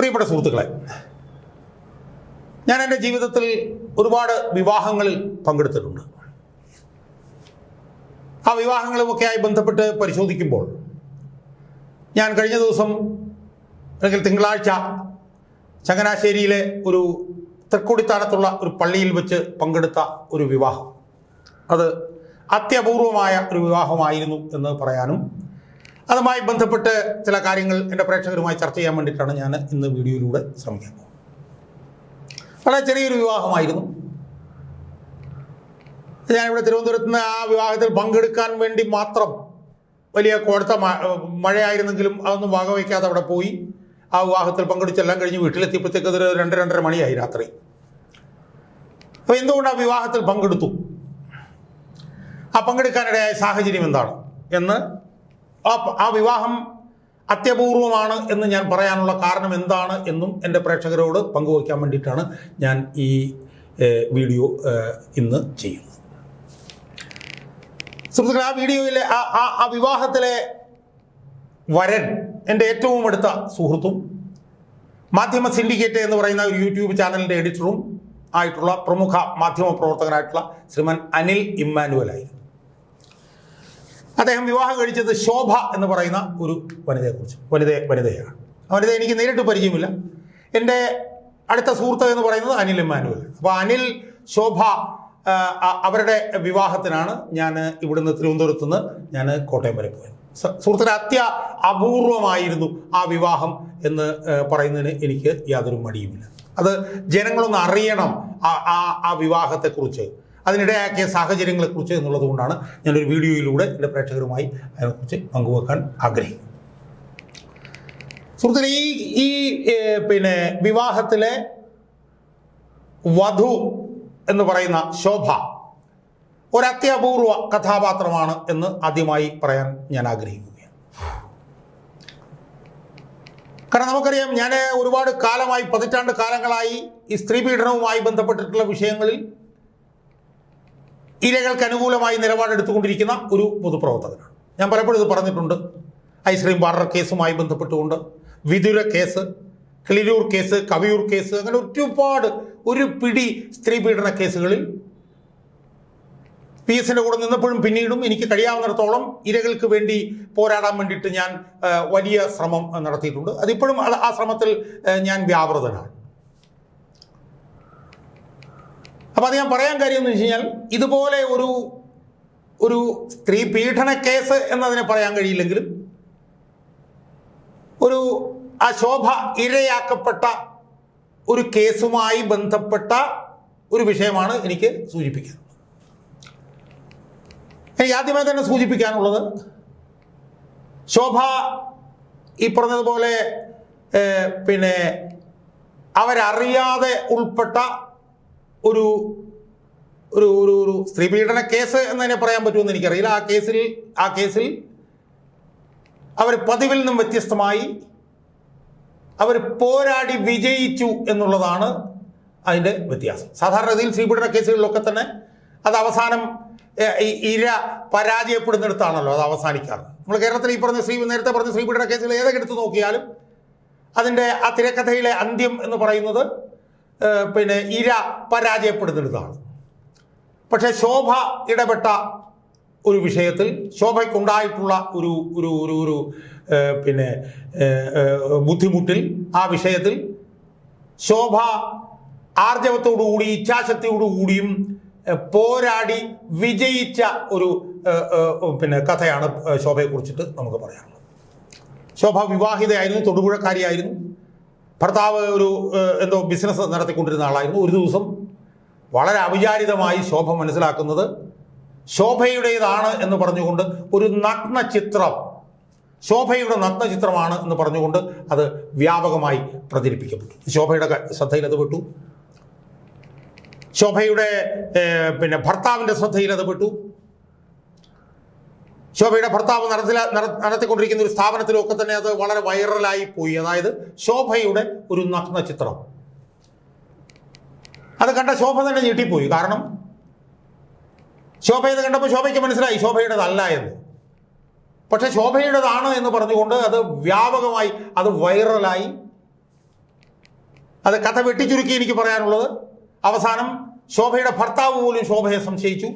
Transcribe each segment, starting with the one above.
പ്രിയപ്പെട്ട സുഹൃത്തുക്കളെ ഞാൻ എന്റെ ജീവിതത്തിൽ ഒരുപാട് വിവാഹങ്ങളിൽ പങ്കെടുത്തിട്ടുണ്ട്. ആ വിവാഹങ്ങളുമൊക്കെയായി ബന്ധപ്പെട്ട് പരിശോധിക്കുമ്പോൾ ഞാൻ കഴിഞ്ഞ ദിവസം അല്ലെങ്കിൽ തിങ്കളാഴ്ച ചങ്ങനാശ്ശേരിയിലെ ഒരു തൃക്കൊടിത്താനത്തുള്ള ഒരു പള്ളിയിൽ വെച്ച് പങ്കെടുത്ത ഒരു വിവാഹം. അത് അത്യപൂർവമായ ഒരു വിവാഹമായിരുന്നു എന്ന് പറയാനും അതുമായി ബന്ധപ്പെട്ട് ചില കാര്യങ്ങൾ എന്റെ പ്രേക്ഷകരുമായി ചർച്ച ചെയ്യാൻ വേണ്ടിയിട്ടാണ് ഞാൻ ഇന്ന് വീഡിയോയിലൂടെ ശ്രമിക്കാൻ പോകുന്നത്. വളരെ ചെറിയൊരു വിവാഹമായിരുന്നു. ഞാനിവിടെ തിരുവനന്തപുരത്ത് നിന്ന് ആ വിവാഹത്തിൽ പങ്കെടുക്കാൻ വേണ്ടി മാത്രം വലിയ കൊടുത്ത മഴയായിരുന്നെങ്കിലും അതൊന്നും വകവയ്ക്കാതെ അവിടെ പോയി. ആ വിവാഹത്തിൽ പങ്കെടുച്ചെല്ലാം കഴിഞ്ഞ് വീട്ടിലെത്തിയപ്പോഴത്തേക്ക് അതൊരു രണ്ട് രണ്ടര മണിയായി രാത്രി. അപ്പോൾ എന്തുകൊണ്ട് ആ വിവാഹത്തിൽ പങ്കെടുത്തു? ആ പങ്കെടുക്കാനിടയായ സാഹചര്യം എന്താണ്? എന്ന് ആ വിവാഹം അത്യപൂർവമാണ് എന്ന് ഞാൻ പറയാനുള്ള കാരണം എന്താണ് എന്നും എന്റെ പ്രേക്ഷകരോട് പങ്കുവയ്ക്കാൻ വേണ്ടിയിട്ടാണ് ഞാൻ ഈ വീഡിയോ ഇന്ന് ചെയ്യുന്നത്. സുഹൃത്തുക്കളെ ആ വീഡിയോയിലെ ആ ആ വിവാഹത്തിലെ വരൻ എന്റെ ഏറ്റവും അടുത്ത സുഹൃത്തും മാധ്യമ സിൻഡിക്കേറ്റ് എന്ന് പറയുന്ന ഒരു യൂട്യൂബ് ചാനലിന്റെ എഡിറ്ററും ആയിട്ടുള്ള പ്രമുഖ മാധ്യമ പ്രവർത്തകനായിട്ടുള്ള ശ്രീമാൻ അനിൽ ഇമ്മാനുവലായിരുന്നു അദ്ദേഹം വിവാഹം കഴിച്ചത് ശോഭ എന്ന് പറയുന്ന ഒരു വനിതയെക്കുറിച്ച്. വനിത വനിതയാണ്. വനിത എനിക്ക് നേരിട്ട് പരിചയമില്ല. എന്റെ അടുത്ത സുഹൃത്ത് എന്ന് പറയുന്നത് അനിൽ ഇമ്മാനുവൽ. അപ്പോൾ അനിൽ ശോഭ അവരുടെ വിവാഹത്തിനാണ് ഞാൻ ഇവിടുന്ന് തിരുവനന്തപുരത്ത് നിന്ന് ഞാൻ കോട്ടയം വരെ പോയത്. സുഹൃത്തിന് അത്യ അപൂർവമായിരുന്നു ആ വിവാഹം എന്ന് പറയുന്നതിന് എനിക്ക് യാതൊരു മടിയുമില്ല. അത് ജനങ്ങളൊന്ന് അറിയണം ആ ആ വിവാഹത്തെക്കുറിച്ച്. അതിനിടയാക്കിയ സാഹചര്യങ്ങളെക്കുറിച്ച് എന്നുള്ളത് കൊണ്ടാണ് ഞാനൊരു വീഡിയോയിലൂടെ എന്റെ പ്രേക്ഷകരുമായി അതിനെക്കുറിച്ച് പങ്കുവെക്കാൻ ആഗ്രഹിക്കുന്നു സുഹൃത്തുക്കളെ ഈ ഈ പിന്നെ വിവാഹത്തിലെ വധു എന്ന് പറയുന്ന ശോഭ ഒരു അത്യപൂർവ കഥാപാത്രമാണ് എന്ന് ആദ്യമായി പറയാൻ ഞാൻ ആഗ്രഹിക്കുകയാണ്. കാരണം നമുക്കറിയാം ഞാൻ ഒരുപാട് കാലമായി പതിറ്റാണ്ട് കാലങ്ങളായി ഈ സ്ത്രീ പീഡനവുമായി ബന്ധപ്പെട്ടിട്ടുള്ള വിഷയങ്ങളിൽ ഇരകൾക്ക് അനുകൂലമായി നിലപാടെടുത്തുകൊണ്ടിരിക്കുന്ന ഒരു പൊതുപ്രവർത്തകനാണ്. ഞാൻ പലപ്പോഴും ഇത് പറഞ്ഞിട്ടുണ്ട്. ഐസ്ക്രീം പാർലർ കേസുമായി ബന്ധപ്പെട്ടുകൊണ്ട് Vithura case Kiliroor case Kaviyoor case അങ്ങനെ ഒരുപാട് ഒരു പിടി സ്ത്രീ പീഡന കേസുകളിൽ പി എസിന്റെ കൂടെ നിന്നപ്പോഴും പിന്നീടും എനിക്ക് കഴിയാവുന്നിടത്തോളം ഇരകൾക്ക് വേണ്ടി പോരാടാൻ വേണ്ടിയിട്ട് ഞാൻ വലിയ ശ്രമം നടത്തിയിട്ടുണ്ട്. അതിപ്പോഴും ആ ശ്രമത്തിൽ ഞാൻ വ്യാപൃതനാണ്. അപ്പം അത് ഞാൻ പറയാൻ കാര്യം എന്ന് വെച്ച് കഴിഞ്ഞാൽ ഇതുപോലെ ഒരു ഒരു സ്ത്രീ പീഡന കേസ് എന്നതിനെ പറയാൻ കഴിയില്ലെങ്കിലും ഒരു ആ ശോഭ ഇരയാക്കപ്പെട്ട ഒരു കേസുമായി ബന്ധപ്പെട്ട ഒരു വിഷയമാണ് എനിക്ക് സൂചിപ്പിക്കാനുള്ളത്. എനിക്ക് ആദ്യമായി തന്നെ സൂചിപ്പിക്കാനുള്ളത് ശോഭ ഈ പറഞ്ഞതുപോലെ പിന്നെ അവരറിയാതെ ഉൾപ്പെട്ട ഒരു ഒരു ഒരു ഒരു സ്ത്രീ പീഡന കേസ് എന്നതിനെ പറയാൻ പറ്റുമെന്ന് എനിക്കറിയില്ല. ആ കേസിൽ ആ കേസിൽ അവർ പതിവിൽ നിന്നും വ്യത്യസ്തമായി അവർ പോരാടി വിജയിച്ചു എന്നുള്ളതാണ് അതിന്റെ വ്യത്യാസം. സാധാരണഗതിയിൽ സ്ത്രീപീഡന കേസുകളിലൊക്കെ തന്നെ അത് അവസാനം ഇര പരാജയപ്പെടുന്നിടത്താണല്ലോ അത് അവസാനിക്കാറ്. നമ്മൾ കേരളത്തിൽ ഈ പറഞ്ഞ സ്ത്രീ നേരത്തെ പറഞ്ഞ സ്ത്രീപീഡന കേസുകൾ ഏതൊക്കെ എടുത്ത് നോക്കിയാലും അതിന്റെ ആ തിരക്കഥയിലെ അന്ത്യം എന്ന് പറയുന്നത് പിന്നെ ഇര പരാജയപ്പെടുന്നിടത്താണ് പക്ഷേ ശോഭ ഇടപെട്ട ഒരു വിഷയത്തിൽ ശോഭയ്ക്കുണ്ടായിട്ടുള്ള ഒരു ഒരു ഒരു ഒരു പിന്നെ ബുദ്ധിമുട്ടിൽ ആ വിഷയത്തിൽ ശോഭ ആർജവത്തോടുകൂടി ഇച്ഛാശക്തിയോടുകൂടിയും പോരാടി വിജയിച്ച ഒരു പിന്നെ കഥയാണ് ശോഭയെക്കുറിച്ചിട്ട് നമുക്ക് പറയാനുള്ളത്. ശോഭ വിവാഹിതയായിരുന്നു തൊടുപുഴക്കാരിയായിരുന്നു. ഭർത്താവ് ഒരു എന്തോ ബിസിനസ് നടത്തിക്കൊണ്ടിരുന്ന ആളായിരുന്നു. ഒരു ദിവസം വളരെ അവിചാരിതമായി ശോഭ മനസ്സിലാക്കുന്നത് ശോഭയുടേതാണ് എന്ന് പറഞ്ഞുകൊണ്ട് ഒരു നഗ്ന ചിത്രം ശോഭയുടെ നഗ്ന ചിത്രമാണ് എന്ന് പറഞ്ഞുകൊണ്ട് അത് വ്യാപകമായി പ്രചരിപ്പിക്കപ്പെട്ടു. ശോഭയുടെ ശ്രദ്ധയിൽ അത് പെട്ടു. ശോഭയുടെ പിന്നെ ഭർത്താവിന്റെ ശ്രദ്ധയിൽ അത് പെട്ടു. ശോഭയുടെ ഭർത്താവ് നടത്തി നടത്തിക്കൊണ്ടിരിക്കുന്ന ഒരു സ്ഥാപനത്തിലൊക്കെ തന്നെ അത് വളരെ വൈറലായി പോയി. അതായത് ശോഭയുടെ ഒരു നഗ്ന ചിത്രം. അത് കണ്ട ശോഭ തന്നെ ഞെട്ടിപ്പോയി. കാരണം ശോഭ ഇത് കണ്ടപ്പോൾ ശോഭയ്ക്ക് മനസ്സിലായി ശോഭയുടേതല്ല എന്ന്. പക്ഷെ ശോഭയുടേതാണ് എന്ന് പറഞ്ഞുകൊണ്ട് അത് വ്യാപകമായി അത് വൈറലായി. അത് കഥ വെട്ടിച്ചുരുക്കി എനിക്ക് പറയാനുള്ളത്. അവസാനം ശോഭയുടെ ഭർത്താവ് പോലും ശോഭയെ സംശയിച്ചു.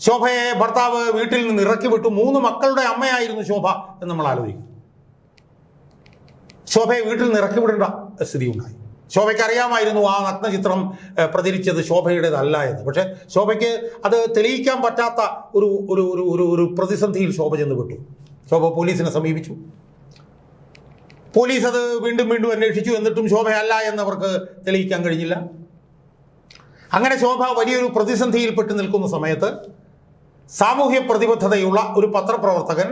ശോഭയെ ഭർത്താവ് വീട്ടിൽ നിന്ന് ഇറക്കി വിട്ടു. മൂന്ന് മക്കളുടെ അമ്മയായിരുന്നു ശോഭ എന്ന് നമ്മൾ ആലോചിക്കും. ശോഭയെ വീട്ടിൽ നിന്ന് ഇറക്കി വിടേണ്ട സ്ഥിതി ഉണ്ടായി. ശോഭയ്ക്ക് അറിയാമായിരുന്നു ആ നഗ്നചിത്രം പ്രചരിച്ചത് ശോഭയുടേതല്ല എന്ന്. പക്ഷേ ശോഭയ്ക്ക് അത് തെളിയിക്കാൻ പറ്റാത്ത ഒരു ഒരു ഒരു ഒരു ഒരു പ്രതിസന്ധിയിൽ ശോഭ ചെന്ന് വിട്ടു ശോഭ പോലീസിനെ സമീപിച്ചു. പോലീസ് അത് വീണ്ടും വീണ്ടും അന്വേഷിച്ചു. എന്നിട്ടും ശോഭയല്ല എന്നവർക്ക് തെളിയിക്കാൻ കഴിഞ്ഞില്ല. അങ്ങനെ ശോഭ വലിയൊരു പ്രതിസന്ധിയിൽപ്പെട്ട് നിൽക്കുന്ന സമയത്ത് സാമൂഹ്യ പ്രതിബദ്ധതയുള്ള ഒരു പത്രപ്രവർത്തകൻ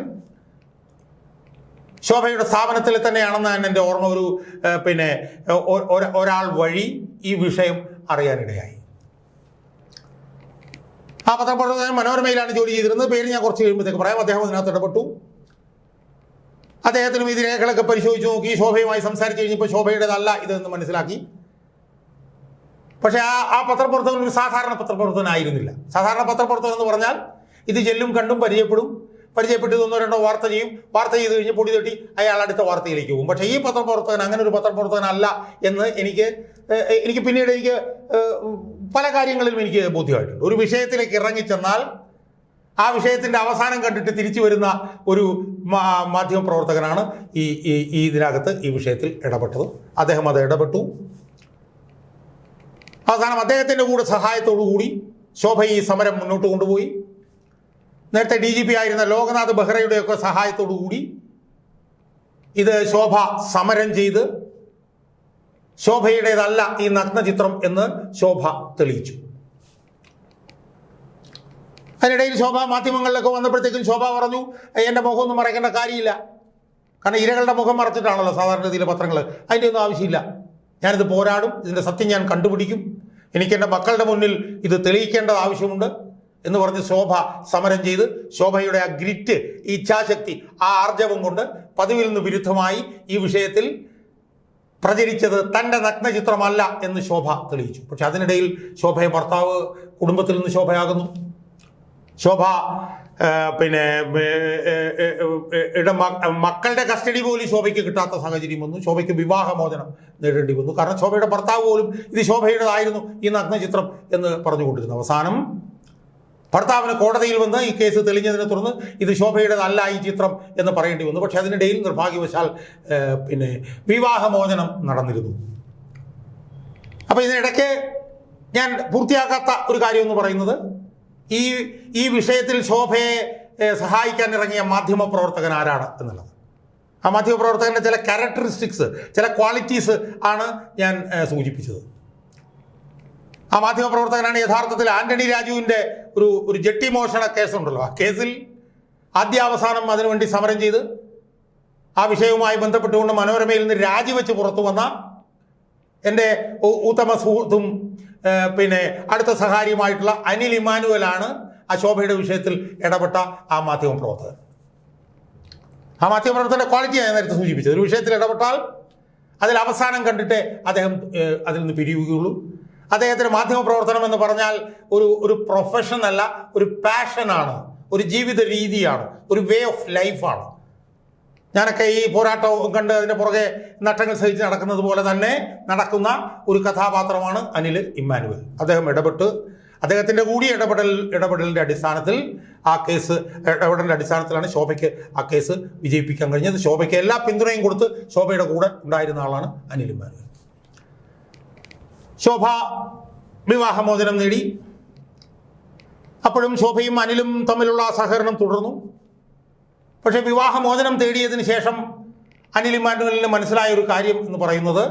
ശോഭയുടെ സ്ഥാപനത്തിൽ തന്നെയാണെന്ന് തന്നെ എന്റെ ഓർമ്മ ഒരു പിന്നെ ഒരാൾ വഴി ഈ വിഷയം അറിയാനിടയായി. ആ പത്രപ്രവർത്തകൻ മനോരമയിലാണ് ജോലി ചെയ്തിരുന്നത്. പേര് ഞാൻ കുറച്ച് കഴിയുമ്പോഴത്തേക്ക് പറയാം. അദ്ദേഹം അതിനകത്ത് ഇടപെട്ടു. അദ്ദേഹത്തിനും ഈ രേഖകളൊക്കെ പരിശോധിച്ച് നോക്കി. ശോഭയുമായി സംസാരിച്ചു കഴിഞ്ഞപ്പോൾ ശോഭയുടേതല്ല ഇതെന്ന് മനസ്സിലാക്കി. പക്ഷേ ആ ആ പത്രപ്രവർത്തകൻ ഒരു സാധാരണ പത്രപ്രവർത്തകനായിരുന്നില്ല. സാധാരണ പത്രപ്രവർത്തകൻ എന്ന് പറഞ്ഞാൽ ഇത് ചെല്ലും കണ്ടും പരിചയപ്പെടും. പരിചയപ്പെട്ട് ഒന്നോ രണ്ടോ വാർത്ത ചെയ്യും. വാർത്ത ചെയ്ത് കഴിഞ്ഞ് പൊടി തട്ടി അയാൾ അടുത്ത വാർത്തയിലേക്ക് പോകും. പക്ഷേ ഈ പത്രപ്രവർത്തകൻ അങ്ങനെ ഒരു പത്രപ്രവർത്തകനല്ല എന്ന് എനിക്ക് എനിക്ക് പിന്നീട് എനിക്ക് പല കാര്യങ്ങളിലും എനിക്ക് ബോധ്യമായിട്ടുണ്ട്. ഒരു വിഷയത്തിലേക്ക് ഇറങ്ങിച്ചെന്നാൽ ആ വിഷയത്തിന്റെ അവസാനം കണ്ടിട്ട് തിരിച്ചു വരുന്ന ഒരു മാധ്യമ പ്രവർത്തകനാണ് ഈ ഈ ഇതിനകത്ത് ഈ വിഷയത്തിൽ ഇടപെട്ടത്. അദ്ദേഹം അത് ഇടപെട്ടു. അവസാനം അദ്ദേഹത്തിന്റെ കൂടെ സഹായത്തോടു കൂടി ശോഭ ഈ സമരം മുന്നോട്ട് കൊണ്ടുപോയി. നേരത്തെ ഡി ജി പി ആയിരുന്ന ലോകനാഥ് ബെഹ്റയുടെയൊക്കെ സഹായത്തോടു കൂടി ഇത് ശോഭ സമരം ചെയ്ത് ശോഭയുടേതല്ല ഈ നഗ്നചിത്രം എന്ന് ശോഭ തെളിയിച്ചു. അതിനിടയിൽ ശോഭ മാധ്യമങ്ങളിലൊക്കെ വന്നപ്പോഴത്തേക്കും ശോഭ പറഞ്ഞു എന്റെ മുഖമൊന്നും മറയ്ക്കേണ്ട കാര്യമില്ല. കാരണം ഇരകളുടെ മുഖം മറച്ചിട്ടാണല്ലോ സാധാരണ രീതിയിലെ പത്രങ്ങൾ. അതിന്റെ ഒന്നും ആവശ്യമില്ല. ഞാനിത് പോരാടും ഇതിന്റെ സത്യം ഞാൻ കണ്ടുപിടിക്കും. എനിക്ക് എന്റെ മക്കളുടെ മുന്നിൽ ഇത് തെളിയിക്കേണ്ടത് ആവശ്യമുണ്ട്. എന്ന് പറഞ്ഞ് ശോഭ സമരം ചെയ്ത് ശോഭയുടെ ആ ഗ്രിറ്റ് ഇച്ഛാശക്തി ആ ആർജവം കൊണ്ട് പതിവിൽ നിന്ന് വിരുദ്ധമായി ഈ വിഷയത്തിൽ പ്രചരിച്ചത് തന്റെ നഗ്നചിത്രമല്ല എന്ന് ശോഭ തെളിയിച്ചു. പക്ഷെ അതിനിടയിൽ ശോഭയെ ഭർത്താവ് കുടുംബത്തിൽ നിന്ന് ശോഭയാകുന്നു. ശോഭ പിന്നെ ഇടെ മക്കളുടെ കസ്റ്റഡി പോലും ശോഭയ്ക്ക് കിട്ടാത്ത സാഹചര്യം വന്നു. ശോഭയ്ക്ക് വിവാഹമോചനം നേടേണ്ടി വന്നു. കാരണം ശോഭയുടെ ഭർത്താവ് പോലും ഇത് ശോഭയുടേതായിരുന്നു ഈ നഗ്നചിത്രം എന്ന് പറഞ്ഞുകൊണ്ടിരുന്നു. അവസാനം ഭർത്താവിന് കോടതിയിൽ വന്ന് ഈ കേസ് തെളിഞ്ഞതിനെ തുടർന്ന് ഇത് ശോഭയുടേതല്ല ഈ ചിത്രം എന്ന് പറയേണ്ടി വന്നു. പക്ഷെ അതിനിടയിൽ നിർഭാഗ്യവശാൽ പിന്നെ വിവാഹമോചനം നടന്നിരുന്നു. അപ്പോൾ ഇതിനിടയ്ക്ക് ഞാൻ പൂർത്തിയാക്കാത്ത ഒരു കാര്യം എന്ന് പറയുന്നത് ഈ ഈ വിഷയത്തിൽ ശോഭയെ സഹായിക്കാൻ ഇറങ്ങിയ മാധ്യമ പ്രവർത്തകൻ ആരാണ് എന്നുള്ളത്. ആ മാധ്യമ പ്രവർത്തകന്റെ ചില ക്യാരക്ടറിസ്റ്റിക്സ് ചില ക്വാളിറ്റീസ് ആണ് ഞാൻ സൂചിപ്പിച്ചത്. ആ മാധ്യമ പ്രവർത്തകനാണ് യഥാർത്ഥത്തിൽ ആന്റണി രാജുവിന്റെ ഒരു ഒരു ജെട്ടി മോഷണ കേസുണ്ടല്ലോ. ആ കേസിൽ ആദ്യാവസാനം അതിനുവേണ്ടി സമരം ചെയ്ത് ആ വിഷയവുമായി ബന്ധപ്പെട്ടുകൊണ്ട് മനോരമയിൽ നിന്ന് രാജിവെച്ച് പുറത്തു വന്ന എന്റെ ഉത്തമ സുഹൃത്തും പിന്നെ അടുത്ത സഹാരിയുമായിട്ടുള്ള അനിൽ ഇമാനുവലാണ് ആ ശോഭയുടെ വിഷയത്തിൽ ഇടപെട്ട ആ മാധ്യമ പ്രവർത്തകൻ. ആ മാധ്യമ പ്രവർത്തകന്റെ ക്വാളിറ്റി ഞാൻ നേരത്തെ സൂചിപ്പിച്ചത് ഒരു വിഷയത്തിൽ ഇടപെട്ടാൽ അതിൽ അവസാനം കണ്ടിട്ടേ അദ്ദേഹം അതിൽ നിന്ന് പിരിയുകയുള്ളൂ. അദ്ദേഹത്തിന് മാധ്യമ പ്രവർത്തനം എന്ന് പറഞ്ഞാൽ ഒരു ഒരു പ്രൊഫഷൻ അല്ല ഒരു പാഷനാണ് ഒരു ജീവിത രീതിയാണ് ഒരു വേ ഓഫ് ലൈഫാണ് ഞാനൊക്കെ ഈ പോരാട്ടം കണ്ട് അതിന്റെ പുറകെ നട്ടങ്ങൾ സഹിച്ച് നടക്കുന്നത് പോലെ തന്നെ നടക്കുന്ന ഒരു കഥാപാത്രമാണ് അനിൽ ഇമ്മാനുവൽ. അദ്ദേഹം ഇടപെട്ട് അദ്ദേഹത്തിന്റെ കൂടി ഇടപെടൽ ഇടപെടലിന്റെ അടിസ്ഥാനത്തിൽ ആ കേസ് ഇടപെടലിന്റെ അടിസ്ഥാനത്തിലാണ് ശോഭയ്ക്ക് ആ കേസ് വിജയിപ്പിക്കാൻ കഴിഞ്ഞത്. ശോഭയ്ക്ക് എല്ലാ പിന്തുണയും കൊടുത്ത് ശോഭയുടെ കൂടെ ഉണ്ടായിരുന്ന ആളാണ് അനിൽ ഇമ്മാനുവൽ. ശോഭ വിവാഹമോചനം നേടി. അപ്പോഴും ശോഭയും അനിലും തമ്മിലുള്ള സഹകരണം തുടർന്നു. പക്ഷേ വിവാഹമോചനം തേടിയതിന് ശേഷം അനിൽ ഇമാനുവലിന് മനസ്സിലായ ഒരു കാര്യം എന്ന് പറയുന്നത്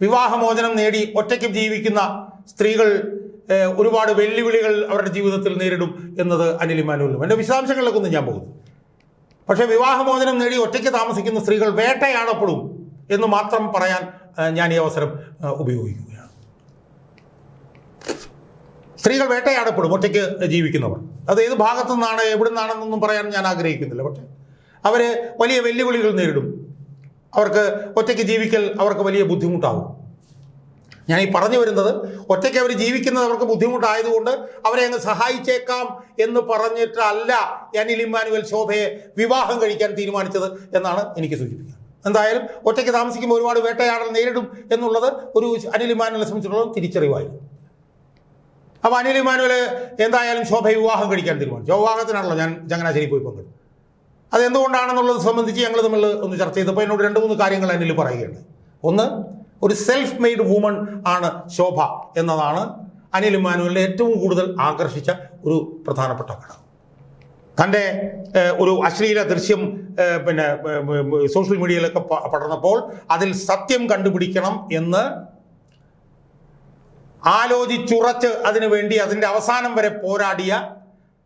വിവാഹമോചനം നേടി ഒറ്റയ്ക്ക് ജീവിക്കുന്ന സ്ത്രീകൾ ഒരുപാട് വെല്ലുവിളികൾ അവരുടെ ജീവിതത്തിൽ നേരിടും എന്നത് അനിൽ ഇമാനുവലും എന്റെ വിശദാംശങ്ങളിലേക്കൊന്നും ഞാൻ പോകുന്നു. പക്ഷേ വിവാഹമോചനം നേടി ഒറ്റയ്ക്ക് താമസിക്കുന്ന സ്ത്രീകൾ വേട്ടയാടപ്പെടും എന്ന് മാത്രം പറയാൻ ഞാൻ ഈ അവസരം ഏഹ്, ഉപയോഗിക്കുകയാണ് സ്ത്രീകൾ വേട്ടയാടപ്പെടും ഒറ്റയ്ക്ക് ജീവിക്കുന്നവർ. അത് ഏത് ഭാഗത്തു നിന്നാണ് എവിടെ നിന്നാണെന്നൊന്നും പറയാൻ ഞാൻ ആഗ്രഹിക്കുന്നില്ല. പക്ഷേ അവർ വലിയ വെല്ലുവിളികൾ നേരിടും. അവർക്ക് ഒറ്റയ്ക്ക് ജീവിക്കൽ അവർക്ക് വലിയ ബുദ്ധിമുട്ടാകും ഞാൻ ഈ പറഞ്ഞു വരുന്നത് ഒറ്റയ്ക്ക് അവർ ജീവിക്കുന്നത് അവർക്ക് ബുദ്ധിമുട്ടായതുകൊണ്ട് അവരെ അങ്ങ് സഹായിച്ചേക്കാം എന്ന് പറഞ്ഞിട്ടല്ല അനിൽ ഇമ്മാനുവൽ ശോഭയെ വിവാഹം കഴിക്കാൻ തീരുമാനിച്ചത് എന്നാണ് എനിക്ക് സൂചിപ്പിക്കുന്നത്. എന്തായാലും ഒറ്റയ്ക്ക് താമസിക്കുമ്പോൾ ഒരുപാട് വേട്ടയാടൽ നേരിടും എന്നുള്ളത് ഒരു അനിൽ ഇമാനുവലെ സംബന്ധിച്ചിടത്തോളം തിരിച്ചറിവായിരുന്നു. അപ്പോൾ അനിൽ ഇമാനുവൽ എന്തായാലും ശോഭ വിവാഹം കഴിക്കാൻ തീരുമാനിച്ചു വിവാഹത്തിനാണല്ലോ ഞാൻ ചങ്ങനാശ്ശേരി പോയി പങ്കെടുത്തു അത് എന്തുകൊണ്ടാണെന്നുള്ളത് സംബന്ധിച്ച് ഞങ്ങൾ തമ്മിൽ ഒന്ന് ചർച്ച ചെയ്തപ്പോൾ എന്നോട് രണ്ട് മൂന്ന് കാര്യങ്ങൾ അനിൽ പറയുകയുണ്ട് ഒന്ന് ഒരു സെൽഫ് മെയ്ഡ് വുമൺ ആണ് ശോഭ എന്നതാണ് അനിൽ ഇമാനുവലിനെ ഏറ്റവും കൂടുതൽ ആകർഷിച്ച ഒരു പ്രധാനപ്പെട്ട ഘടകം തന്റെ ഒരു അശ്ലീല ദൃശ്യം പിന്നെ സോഷ്യൽ മീഡിയയിലൊക്കെ പടർന്നപ്പോൾ അതിൽ സത്യം കണ്ടുപിടിക്കണം എന്ന് ആലോചിച്ചുറച്ച് അതിനു വേണ്ടി അതിന്റെ അവസാനം വരെ പോരാടിയ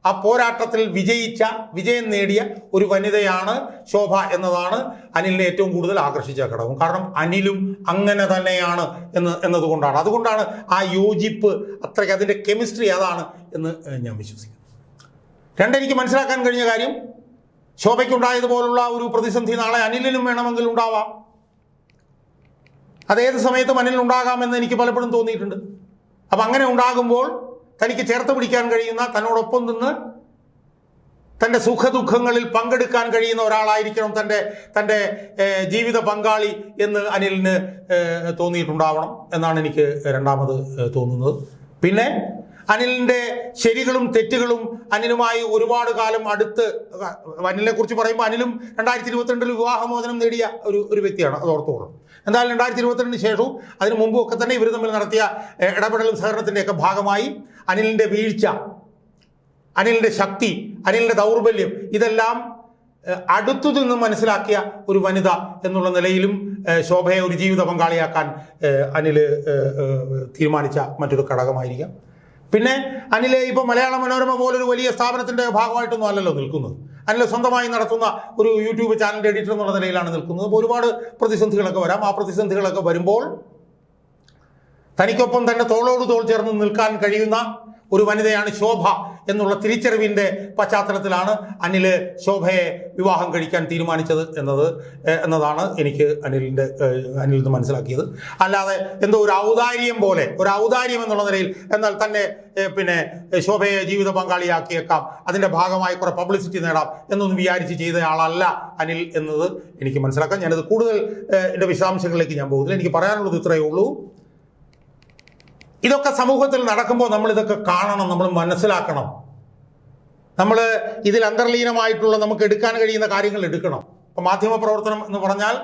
ആ പോരാട്ടത്തിൽ വിജയിച്ച വിജയം നേടിയ ഒരു വനിതയാണ് ശോഭ എന്നതാണ് അനിലിനെ ഏറ്റവും കൂടുതൽ ആകർഷിച്ച ഘടകം. കാരണം അനിലും അങ്ങനെ തന്നെയാണ് എന്ന് എന്നതുകൊണ്ടാണ്. അതുകൊണ്ടാണ് ആ യോജിപ്പ് അത്രയ്ക്ക് അതിന്റെ കെമിസ്ട്രി അതാണ് എന്ന് ഞാൻ വിശ്വസിക്കുന്നു. രണ്ടെനിക്ക് മനസ്സിലാക്കാൻ കഴിഞ്ഞ കാര്യം ശോഭയ്ക്കുണ്ടായതുപോലുള്ള ഒരു പ്രതിസന്ധി നാളെ അനിലിനും വേണമെങ്കിൽ ഉണ്ടാവാം. അതേത് സമയത്തും അനിലിന് ഉണ്ടാകാമെന്ന് എനിക്ക് പലപ്പോഴും തോന്നിയിട്ടുണ്ട്. അപ്പം അങ്ങനെ ഉണ്ടാകുമ്പോൾ തനിക്ക് ചേർത്ത് പിടിക്കാൻ കഴിയുന്ന തന്നോടൊപ്പം നിന്ന് തന്റെ സുഖദുഃഖങ്ങളിൽ പങ്കെടുക്കാൻ കഴിയുന്ന ഒരാളായിരിക്കണം തന്റെ തന്റെ ജീവിത പങ്കാളി എന്ന് അനിലിന് തോന്നിയിട്ടുണ്ടാവണം എന്നാണ് എനിക്ക് രണ്ടാമത് തോന്നുന്നത്. പിന്നെ അനിലിന്റെ ശരികളും തെറ്റുകളും അനിലുമായി ഒരുപാട് കാലം അടുത്ത് അനിലിനെ കുറിച്ച് പറയുമ്പോൾ അനിലും രണ്ടായിരത്തി ഇരുപത്തിരണ്ടിൽ വിവാഹമോചനം നേടിയ ഒരു ഒരു വ്യക്തിയാണ് അത് ഓർത്തോളണം എന്തായാലും രണ്ടായിരത്തി ഇരുപത്തിരണ്ടിന് ശേഷവും അതിന് മുമ്പും ഒക്കെ തന്നെ ഇവർ തമ്മിൽ നടത്തിയ ഇടപെടലും സഹകരണത്തിന്റെയൊക്കെ ഭാഗമായി അനിലിന്റെ വീഴ്ച അനിലിന്റെ ശക്തി അനിലിന്റെ ദൗർബല്യം ഇതെല്ലാം അടുത്തു നിന്ന് മനസ്സിലാക്കിയ ഒരു വനിത എന്നുള്ള നിലയിലും ശോഭയെ ഒരു ജീവിത പങ്കാളിയാക്കാൻ അനിൽ തീരുമാനിച്ച മറ്റൊരു ഘടകമായിരിക്കാം. പിന്നെ അനിൽ ഇപ്പോൾ മലയാള മനോരമ പോലൊരു വലിയ സ്ഥാപനത്തിന്റെ ഭാഗമായിട്ടൊന്നും അല്ലല്ലോ നിൽക്കുന്നത്. അനിൽ സ്വന്തമായി നടത്തുന്ന ഒരു യൂട്യൂബ് ചാനൽ എഡിറ്റർ എന്നുള്ള നിലയിലാണ് നിൽക്കുന്നത്. അപ്പോൾ ഒരുപാട് പ്രതിസന്ധികളൊക്കെ വരാം. ആ പ്രതിസന്ധികളൊക്കെ വരുമ്പോൾ തനിക്കൊപ്പം തന്നെ തോളോട് തോൾ ചേർന്ന് നിൽക്കാൻ കഴിയുന്ന ഒരു വനിതയാണ് ശോഭ. എന്നുള്ള തിരിച്ചറിവിന്റെ പശ്ചാത്തലത്തിലാണ് അനിൽ ശോഭയെ വിവാഹം കഴിക്കാൻ തീരുമാനിച്ചത് എന്നത് എന്നതാണ് എനിക്ക് അനിലിന്റെ അനിലിൽ നിന്ന് മനസ്സിലാക്കിയത്. അല്ലാതെ എന്തോ ഒരു ഔദാര്യം പോലെ ഒരു ഔദാര്യം എന്നുള്ള നിലയിൽ എന്നാൽ തന്നെ പിന്നെ ശോഭയെ ജീവിത പങ്കാളിയാക്കിയേക്കാം അതിന്റെ ഭാഗമായി കുറെ പബ്ലിസിറ്റി നേടാം എന്നൊന്നും വിചാരിച്ച് ചെയ്ത ആളല്ല അനിൽ എന്നത് എനിക്ക് മനസ്സിലാക്കാം. ഞാനത് കൂടുതൽ എന്റെ വിശദാംശങ്ങളിലേക്ക് ഞാൻ പോകുന്നില്ല. എനിക്ക് പറയാനുള്ളത് ഇത്രയേ ഉള്ളൂ. ഇതൊക്കെ സമൂഹത്തിൽ നടക്കുമ്പോൾ നമ്മൾ ഇതൊക്കെ കാണണം നമ്മൾ മനസ്സിലാക്കണം. നമ്മൾ ഇതിൽ അന്തർലീനമായിട്ടുള്ള നമുക്ക് എടുക്കാൻ കഴിയുന്ന കാര്യങ്ങൾ എടുക്കണം. ഇപ്പം മാധ്യമ പ്രവർത്തനം എന്ന് പറഞ്ഞാൽ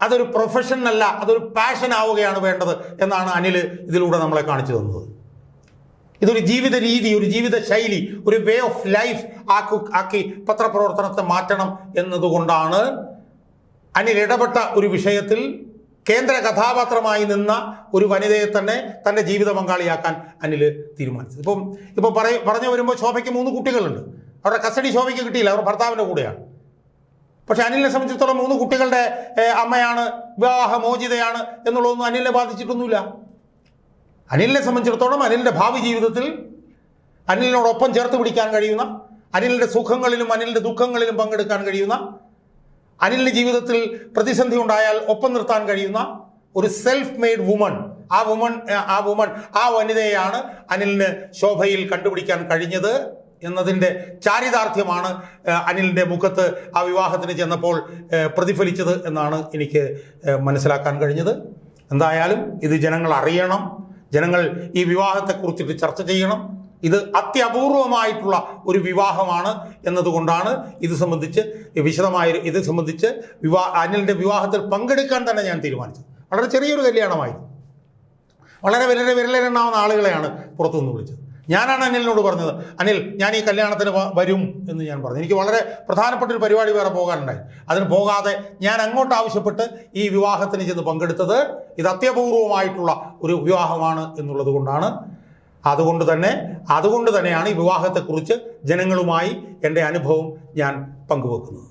അതൊരു പ്രൊഫഷൻ അല്ല അതൊരു പാഷൻ ആവുകയാണ് വേണ്ടത് എന്നാണ് അനിൽ ഇതിലൂടെ നമ്മളെ കാണിച്ചു തന്നത്. ഇതൊരു ജീവിത രീതി ഒരു ജീവിത ശൈലി ഒരു വേ ഓഫ് ലൈഫ് ആക്കു ആക്കി പത്രപ്രവർത്തനത്തെ മാറ്റണം എന്നതുകൊണ്ടാണ് അനിൽ ഇടപെട്ട ഒരു വിഷയത്തിൽ കേന്ദ്ര കഥാപാത്രമായി നിന്ന ഒരു വനിതയെ തന്നെ തന്റെ ജീവിത പങ്കാളിയാക്കാൻ അനിൽ തീരുമാനിച്ചത്. ഇപ്പം ഇപ്പോൾ പറയ പറഞ്ഞു വരുമ്പോൾ ശോഭയ്ക്ക് മൂന്ന് കുട്ടികളുണ്ട്. അവരുടെ കസ്റ്റഡി ശോഭയ്ക്ക് കിട്ടിയില്ല അവരുടെ ഭർത്താവിന്റെ കൂടെയാണ്. പക്ഷെ അനിലിനെ സംബന്ധിച്ചിടത്തോളം മൂന്ന് കുട്ടികളുടെ അമ്മയാണ് വിവാഹമോചിതയാണ് എന്നുള്ളതൊന്നും അനിലിനെ ബാധിച്ചിട്ടൊന്നുമില്ല. അനിലിനെ സംബന്ധിച്ചിടത്തോളം അനിലിന്റെ ഭാവി ജീവിതത്തിൽ അനിലിനോടൊപ്പം ചേർത്ത് പിടിക്കാൻ കഴിയുന്ന അനിലിന്റെ സുഖങ്ങളിലും അനിലിന്റെ ദുഃഖങ്ങളിലും പങ്കെടുക്കാൻ കഴിയുന്ന അനിലിന്റെ ജീവിതത്തിൽ പ്രതിസന്ധി ഉണ്ടായാൽ ഒപ്പം നിർത്താൻ കഴിയുന്ന ഒരു സെൽഫ് മെയ്ഡ് വുമൺ ആ വുമൺ ആ വുമൺ ആ വനിതയെയാണ് അനിലിന് ശോഭയിൽ കണ്ടുപിടിക്കാൻ കഴിഞ്ഞത് എന്നതിന്റെ ചാരിതാർത്ഥ്യമാണ് അനിലിന്റെ മുഖത്ത് ആ വിവാഹത്തിന് ചെന്നപ്പോൾ പ്രതിഫലിച്ചത് എന്നാണ് എനിക്ക് മനസ്സിലാക്കാൻ കഴിഞ്ഞത്. എന്തായാലും ഇത് ജനങ്ങൾ അറിയണം. ജനങ്ങൾ ഈ വിവാഹത്തെക്കുറിച്ചിട്ട് ചർച്ച ചെയ്യണം. ഇത് അത്യപൂർവമായിട്ടുള്ള ഒരു വിവാഹമാണ് എന്നതുകൊണ്ടാണ് ഇത് സംബന്ധിച്ച് വിശദമായ ഇത് സംബന്ധിച്ച് വിവാ അനിലിന്റെ വിവാഹത്തിൽ പങ്കെടുക്കാൻ തന്നെ ഞാൻ തീരുമാനിച്ചത്. വളരെ ചെറിയൊരു കല്യാണമായിരുന്നു. വളരെ വിരലെ വിരലെണ്ണാവുന്ന ആളുകളെയാണ് പുറത്തുനിന്ന് വിളിച്ചത്. ഞാനാണ് അനിലിനോട് പറഞ്ഞത് അനിൽ ഞാൻ ഈ കല്യാണത്തിന് വരും എന്ന് ഞാൻ പറഞ്ഞു. എനിക്ക് വളരെ പ്രധാനപ്പെട്ട ഒരു പരിപാടി വേറെ പോകാനുണ്ടായി. അതിന് പോകാതെ ഞാൻ അങ്ങോട്ട് ആവശ്യപ്പെട്ട് ഈ വിവാഹത്തിന് ചെന്ന് പങ്കെടുത്തത് ഇത് അത്യപൂർവമായിട്ടുള്ള ഒരു വിവാഹമാണ് എന്നുള്ളത് കൊണ്ടാണ് അതുകൊണ്ട് തന്നെ അതുകൊണ്ട് തന്നെയാണ് ഈ വിവാഹത്തെക്കുറിച്ച് ജനങ്ങളുമായി എന്റെ അനുഭവം ഞാൻ പങ്കുവെക്കുന്നത്.